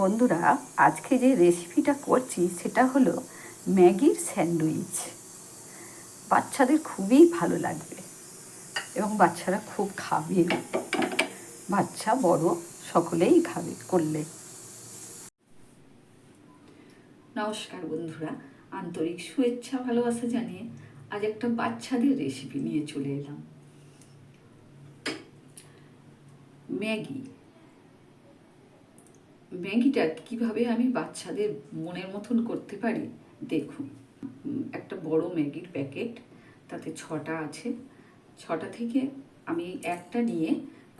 বন্ধুরা, আজকে যে রেসিপিটা করছি সেটা হলো ম্যাগির স্যান্ডউইচ। বাচ্চাদের খুবই ভালো লাগবে এবং বাচ্চারা খুব খাবে। বাচ্চা বড়, সকলেই খাবে করলে। নমস্কার বন্ধুরা, আন্তরিক শুভেচ্ছা, ভালোবাসা জানিয়ে আজ একটা বাচ্চাদের রেসিপি নিয়ে চলে এলাম। ম্যাগি। ম্যাগিটা কীভাবে আমি বাচ্চাদের মনের মতন করতে পারি? দেখুন একটা বড় ম্যাগির প্যাকেট, তাতে ছটা আছে। ছটা থেকে আমি একটা নিয়ে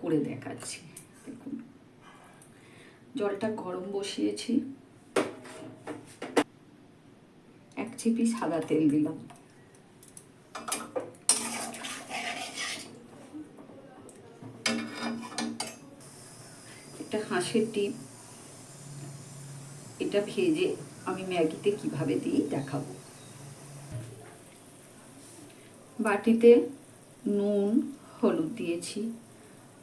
করে দেখাচ্ছি। দেখুন, জলটা গরম বসিয়েছি। এক চিপি সাদা তেল দিলাম। এটা হাঁসের ডিম। এটা ভেজে আমি ম্যাগিতে কীভাবে দিই দেখাবো। বাটিতে নুন, হলুদ দিয়েছি,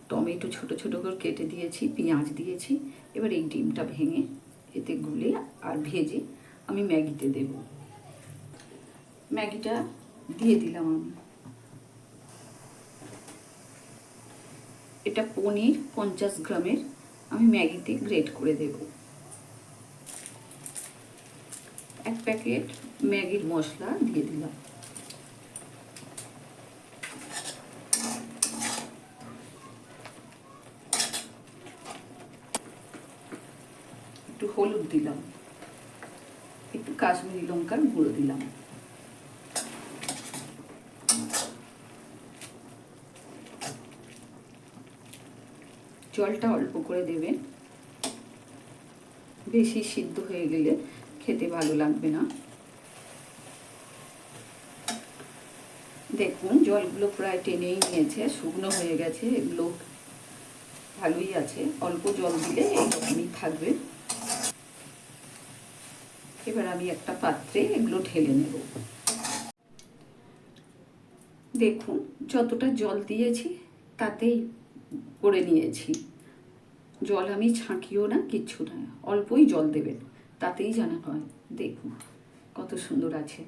টমেটো ছোট ছোট করে কেটে দিয়েছি, পেঁয়াজ দিয়েছি, এবার এই ডিমটা ভেঙে এতে গুলে আর ভেজে আমি ম্যাগিতে দেব। ম্যাগিটা দিয়ে দিলাম আমি। এটা পনির পঞ্চাশ গ্রামের আমি ম্যাগিতে গ্রেট করে দেব। এক প্যাকেট ম্যাগির মশলা দিয়ে দিলাম। একটু হলুদ দিলাম। একটু কাশ্মীরি লঙ্কার গুঁড়ো দিলাম। জলটা অল্প করে দেবেন। বেশি সিদ্ধ হয়ে গেলে খেতে ভালো লাগবে না। দেখুন, জলগুলো প্রায় টেনেই নিয়েছে, শুকনো হয়ে গেছে, এগুলো ভালোই আছে। অল্প জল দিলে এইরকমই থাকবে। এবার আমি একটা পাত্রে এগুলো ঢেলে নেব। দেখুন, যতটা জল দিয়েছি তাতেই করে নিয়েছি। জল আমি ছাঁকিও না, কিচ্ছু না, অল্পই জল দেবেন। তাতেই জানা হয়। দেখুন কত সুন্দর আছে।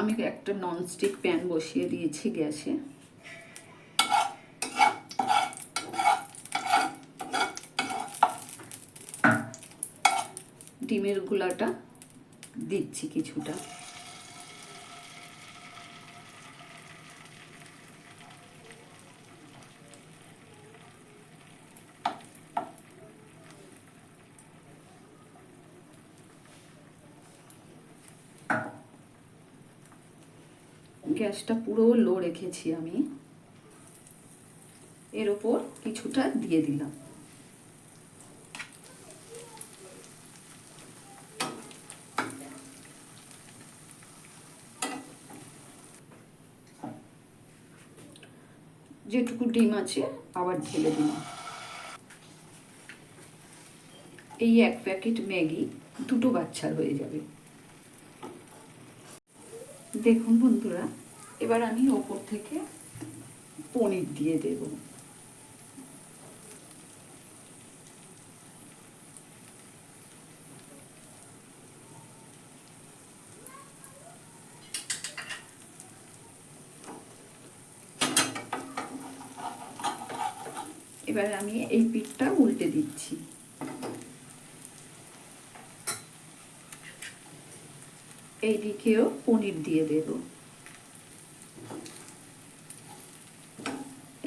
আমি একটা ননস্টিক প্যান বসিয়ে দিয়েছি গ্যাসে। ডিমের গুলাটা দিচ্ছি কিছুটা। গ্যাসটা পুরো লো রেখেছি আমি। এর ওপর কিছুটা দিয়ে দিলাম। যেটুকু ডিম আছে আবার ঢেলে দিলাম। এই এক প্যাকেট ম্যাগি দুটো বাচ্চার হয়ে যাবে। দেখুন বন্ধুরা এবার আমি ওপর থেকে পনির দিয়ে দেব। এবার আমি এই পিঠটা উল্টে দিচ্ছি। এইদিকেও পনির দিয়ে দেব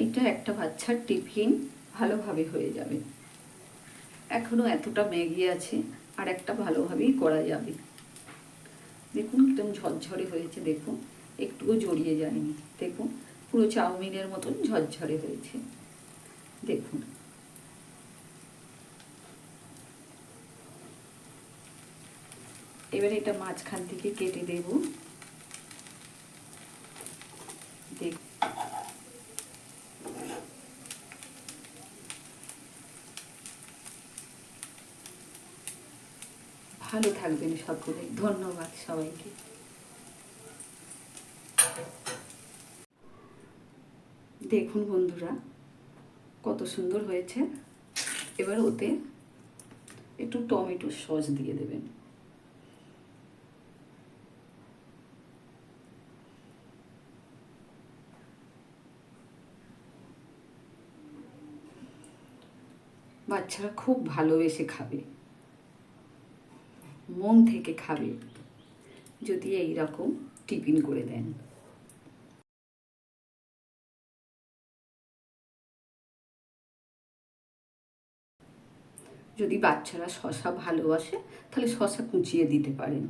এটা একটা বাচ্চার টিফিন ভালোভাবে হয়ে যাবে। এখনও এতটা ম্যাগি আছে, আর একটা ভালোভাবেই করা যাবে। দেখুন একদম ঝরঝরে হয়েছে, দেখুন। একটুও জড়িয়ে যায়নি। দেখুন, পুরো চাউমিনের মতন ঝরঝরে হয়েছে। দেখুন। এবার এটা মাঝখান থেকে কেটে দেব। দেখ ভালো থাকবেন সকলে। ধন্যবাদ সবাইকে। দেখুন বন্ধুরা, কত সুন্দর হয়েছে। এবার ওতে একটু টমেটো সস দিয়ে দেবেন। বাচ্চারা খুব ভালোবেসে খাবে। মন থেকে খাবে। যদি এই রকম টিফিন করে দেন। যদি বাচ্চারা শশা ভালোবাসে, তাহলে শশা কুচিয়ে দিতে পারেন।